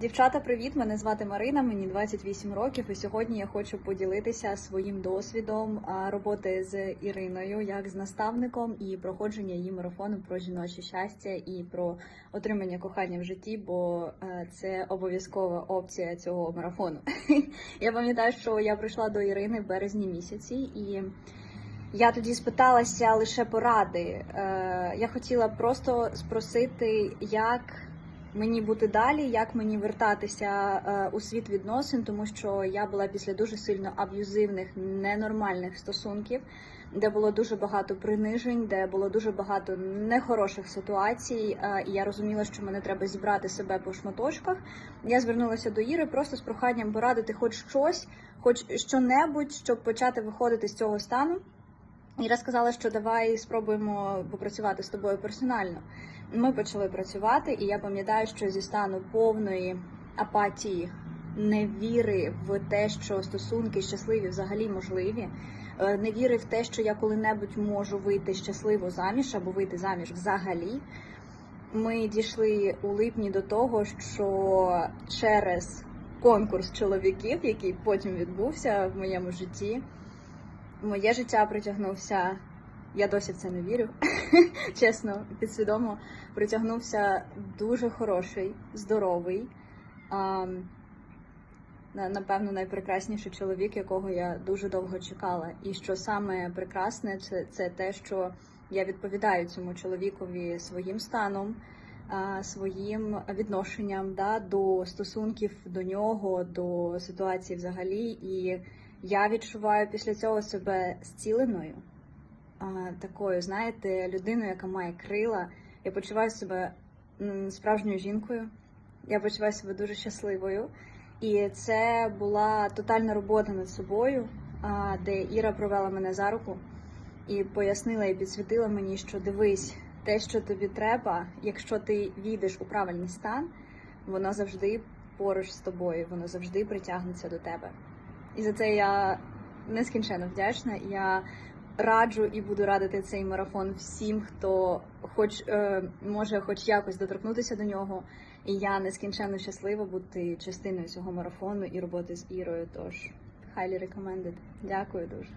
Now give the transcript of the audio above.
Дівчата, привіт! Мене звати Марина, мені 28 років, і сьогодні я хочу поділитися своїм досвідом роботи з Іриною, як з наставником, і проходження її марафону про жіноче щастя і про отримання кохання в житті, бо е, це обов'язкова опція цього марафону. Я пам'ятаю, що я прийшла до Ірини в березні місяці і. Я тоді спиталася лише поради. Е, Я хотіла просто спросити, як мені бути далі, як мені вертатися е, у світ відносин, тому що я була після дуже сильно аб'юзивних, ненормальних стосунків, де було дуже багато принижень, де було дуже багато нехороших ситуацій. е, І я розуміла, що мене треба зібрати себе по шматочках. Я звернулася до Іри просто з проханням порадити хоч щось, хоч що-небудь, щоб почати виходити з цього стану. Іра сказала, що давай спробуємо попрацювати з тобою персонально. Ми почали працювати, і я пам'ятаю, що зі стану повної апатії, невіри в те, що стосунки щасливі взагалі можливі, е, невіри в те, що я коли-небудь можу вийти щасливо заміж або вийти заміж взагалі. Ми дійшли у липні до того, що через конкурс чоловіків, який потім відбувся в моєму житті, моє життя притягнувся. Я досі в це не вірю, чесно, підсвідомо притягнувся дуже хороший, здоровий, напевно, найпрекрасніший чоловік, якого я дуже довго чекала. І що саме прекрасне, це, це те, що я відповідаю цьому чоловікові своїм станом, своїм відношенням да, до стосунків до нього, до ситуації взагалі. І я відчуваю після цього себе зціленою такою, знаєте, людиною, яка має крила. Я почуваю себе справжньою жінкою. Я почуваю себе дуже щасливою. І це була тотальна робота над собою, де Іра провела мене за руку і пояснила і підсвітила мені, що дивись, те, що тобі треба, якщо ти війдеш у правильний стан, воно завжди поруч з тобою, воно завжди притягнеться до тебе. І за це я нескінченно вдячна. Я раджу і буду радити цей марафон всім, хто хоч е, може хоч якось доторкнутися до нього. І я нескінченно щаслива бути частиною цього марафону і роботи з Ірою. Тож highly recommended. Дякую дуже.